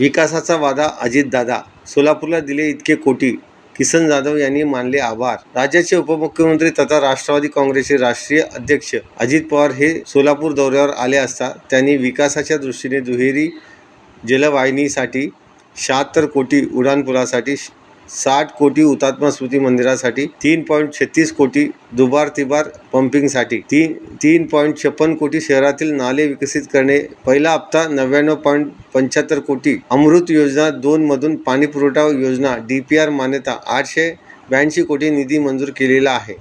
विकासाचा वादा अजितदादा सोलापूरला दिले इतके कोटी. किसन जाधव यांनी मानले आभार. राज्याचे उपमुख्यमंत्री तथा राष्ट्रवादी काँग्रेसचे राष्ट्रीय अध्यक्ष अजित पवार हे सोलापूर दौऱ्यावर आले असता त्यांनी विकासाच्या दृष्टीने दुहेरी जलवाहिनीसाठी शहात्तर कोटी उड्डाणपुलासाठी साठ कोटी हुतात्मा स्मृती मंदिरासाठी तीन पॉईंट छत्तीस कोटी दुबार तिबार पंपिंगसाठी तीन तीन पॉईंट छप्पन कोटी शहरातील नाले विकसित करणे पहिला हप्ता नव्याण्णव पॉईंट पंच्याहत्तर कोटी अमृत योजना दोनमधून पाणी पुरवठा योजना डी पी आर मान्यता आठशे ब्याऐंशी कोटी निधी मंजूर केलेला आहे.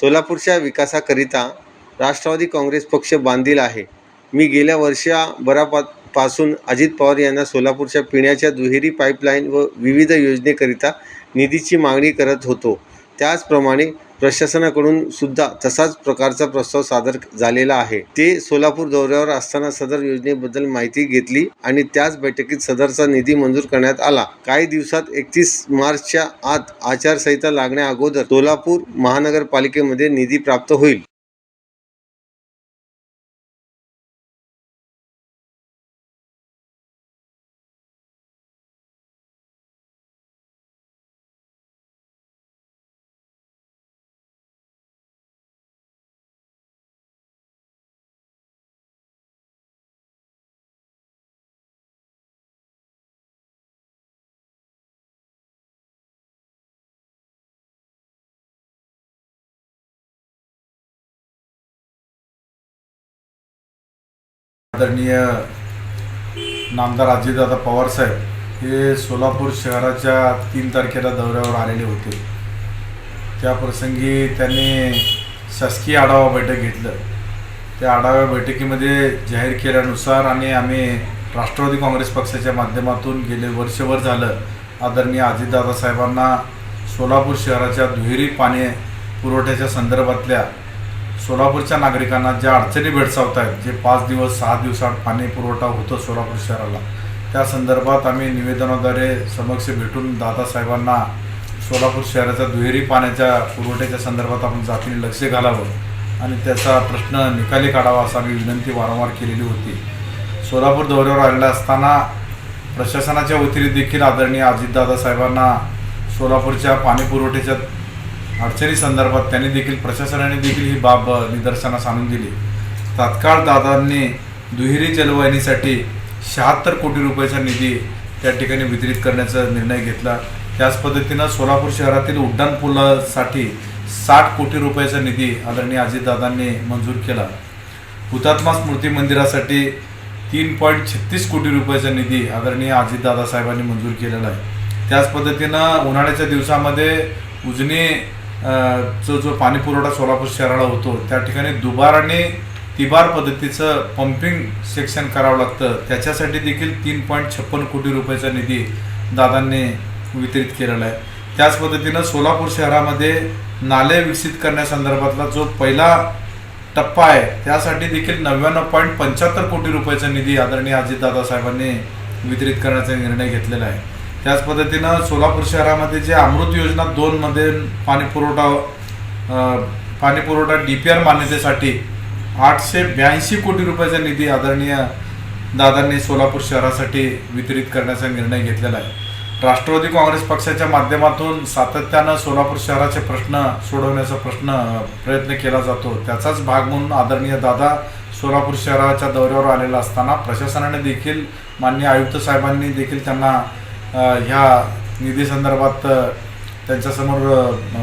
सोलापूरच्या विकासाकरिता राष्ट्रवादी काँग्रेस पक्ष बांधील आहे. मी गेल्या वर्षभरापा पासून अजित पवार यांना सोलापूरच्या पिण्याच्या दुहेरी पाईपलाईन व विविध योजनेकरिता निधीची मागणी करत होतो. त्याचप्रमाणे प्रशासनाकडून सुद्धा तसाच प्रकारचा प्रस्ताव सादर झालेला आहे. ते सोलापूर दौऱ्यावर असताना सदर योजनेबद्दल माहिती घेतली आणि त्याच बैठकीत सदरचा निधी मंजूर करण्यात आला. काही दिवसात एकतीस मार्चच्या आत आचारसंहिता लागण्या अगोदर सोलापूर महानगरपालिकेमध्ये निधी प्राप्त होईल. आदरणीय नामदार अजितदादा पवार साहेब हे सोलापूर शहराच्या तीन तारखेला दौऱ्यावर आलेले होते. त्या प्रसंगी त्यांनी शासकीय आढावा बैठक घेतलं. त्या आढाव्या बैठकीमध्ये जाहीर केल्यानुसार आणि आम्ही राष्ट्रवादी काँग्रेस पक्षाच्या माध्यमातून गेले वर्षभर झालं आदरणीय अजितदादा साहेबांना सोलापूर शहराच्या दुहेरी पाणी पुरवठ्याच्या संदर्भातल्या सोलापूरच्या नागरिकांना ज्या अडचणी भेडसावत आहेत जे पाच दिवस सहा दिवसात पाणी पुरवठा होतो सोलापूर शहराला त्या संदर्भात आम्ही निवेदनाद्वारे समक्ष भेटून दादासाहेबांना सोलापूर शहराच्या दुहेरी पाण्याच्या पुरवठ्याच्या संदर्भात आपण जातीने लक्ष घालावं आणि त्याचा प्रश्न निकाली काढावा असा आम्ही विनंती वारंवार केलेली होती. सोलापूर दौऱ्यावर आलेला असताना प्रशासनाच्या वतीने देखील आदरणीय अजितदादा साहेबांना सोलापूरच्या पाणी पुरवठ्याच्या अडचणी संदर्भात त्यांनी देखील प्रशासनाने देखील ही बाब निदर्शनास आणून दिली. तात्काळ दादांनी दुहेरी जलवाहिनीसाठी शहात्तर कोटी रुपयाचा निधी त्या ठिकाणी वितरित करण्याचा निर्णय घेतला. त्याच पद्धतीनं सोलापूर शहरातील उड्डाण पुलासाठी साठ कोटी रुपयाचा निधी आदरणीय अजितदादांनी मंजूर केला. हुतात्मा स्मृती मंदिरासाठी तीन पॉईंट छत्तीस कोटी रुपयाचा निधी आदरणीय अजितदादा साहेबांनी मंजूर केलेला आहे. त्याच पद्धतीनं उन्हाळ्याच्या दिवसामध्ये उजनी जो जो पाणी पुरवठा सोलापूर शहराला होतो त्या ठिकाणी दुबाराने तिबार पद्धतीचं पंपिंग सेक्शन करावं लागतं. त्याच्यासाठी देखील तीन पॉईंट छप्पन कोटी रुपयाचा निधी दादांनी वितरित केलेला आहे. त्याच पद्धतीनं सोलापूर शहरामध्ये नाले विकसित करण्यासंदर्भातला जो पहिला टप्पा आहे त्यासाठी देखील नव्याण्णव पॉईंट पंच्याहत्तर कोटी रुपयाचा निधी आदरणीय अजितदादा साहेबांनी वितरित करण्याचा निर्णय घेतलेला आहे. त्याच पद्धतीनं सोलापूर शहरामध्ये जे अमृत योजना दोनमध्ये पाणी पुरवठा पाणी पुरवठा डी पी आर मान्यतेसाठी आठशे ब्याऐंशी कोटी रुपयाचा निधी आदरणीय दादांनी सोलापूर शहरासाठी वितरित करण्याचा निर्णय घेतलेला आहे. राष्ट्रवादी काँग्रेस पक्षाच्या माध्यमातून सातत्यानं सोलापूर शहराचे प्रश्न सोडवण्याचा प्रश्न प्रयत्न केला जातो. त्याचाच भाग म्हणून आदरणीय दादा सोलापूर शहराच्या दौऱ्यावर आलेला असताना प्रशासनाने देखील मान्य आयुक्त साहेबांनी देखील त्यांना ह्या निधी संदर्भात त्यांच्यासमोर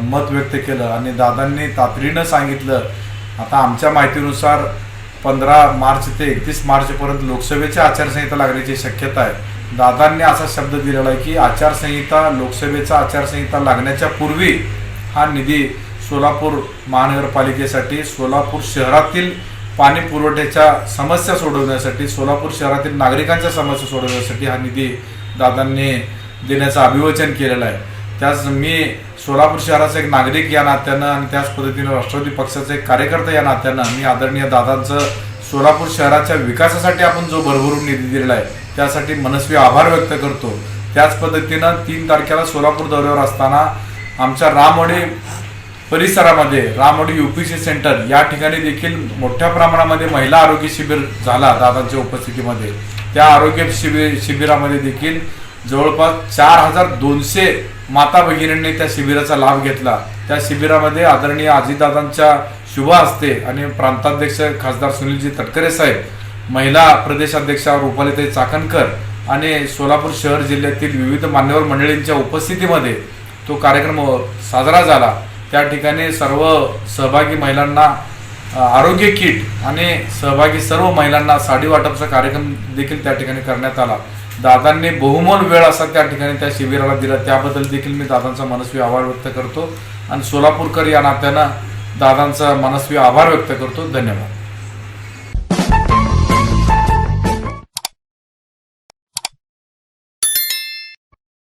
मत व्यक्त केलं आणि दादांनी तातडीनं सांगितलं. आता आमच्या माहितीनुसार पंधरा मार्च ते एकतीस मार्चपर्यंत लोकसभेची आचारसंहिता लागण्याची शक्यता आहे. दादांनी असा शब्द दिलेला आहे की आचारसंहिता लोकसभेचा आचारसंहिता लागण्याच्या पूर्वी हा निधी सोलापूर महानगरपालिकेसाठी सोलापूर शहरातील पाणी पुरवठ्याच्या समस्या सोडवण्यासाठी सोलापूर शहरातील नागरिकांच्या समस्या सोडवण्यासाठी हा निधी दादांनी देण्याचं अभिवचन केलेलं आहे. त्याच मी सोलापूर शहराचा एक नागरिक या नात्यानं आणि त्याच पद्धतीनं राष्ट्रवादी पक्षाचा एक कार्यकर्ता या नात्यानं मी आदरणीय दादांचं सोलापूर शहराच्या विकासासाठी आपण जो भरभरून निधी दिलेला आहे त्यासाठी मनस्वी आभार व्यक्त करतो. त्याच पद्धतीनं तीन तारखेला सोलापूर दौऱ्यावर असताना आमच्या रामवाडी परिसरामध्ये रामोडी युपीसी सेंटर या ठिकाणी देखील मोठ्या प्रमाणामध्ये महिला आरोग्य शिबिर झाला दादांच्या उपस्थितीमध्ये. त्या आरोग्य शिबिर शिबिरामध्ये देखील जवळपास चार हजार दोनशे माता भगिनींनी त्या शिबिराचा लाभ घेतला. त्या शिबिरामध्ये आदरणीय आजीदादांच्या शुभ असते आणि प्रांताध्यक्ष खासदार सुनीलजी तटकरे साहेब महिला प्रदेशाध्यक्षा रुपालीताई चाकणकर आणि सोलापूर शहर जिल्ह्यातील विविध मान्यवर मंडळींच्या उपस्थितीमध्ये तो कार्यक्रम साजरा झाला. त्या ठिकाणी सर्व सहभागी महिलांना आरोग्य किट आणि सहभागी सर्व महिलांना साडी वाटपचा कार्यक्रम देखील त्या ठिकाणी करण्यात आला. दादांनी बहुमोल वेळ असा त्या ठिकाणी त्या शिबिराला दिला. त्याबद्दल देखील मी दादांचा मनस्वी आभार व्यक्त करतो. आणि सोलापूरकर या नात्यानं दादांचा मनस्वी आभार व्यक्त करतो. धन्यवाद.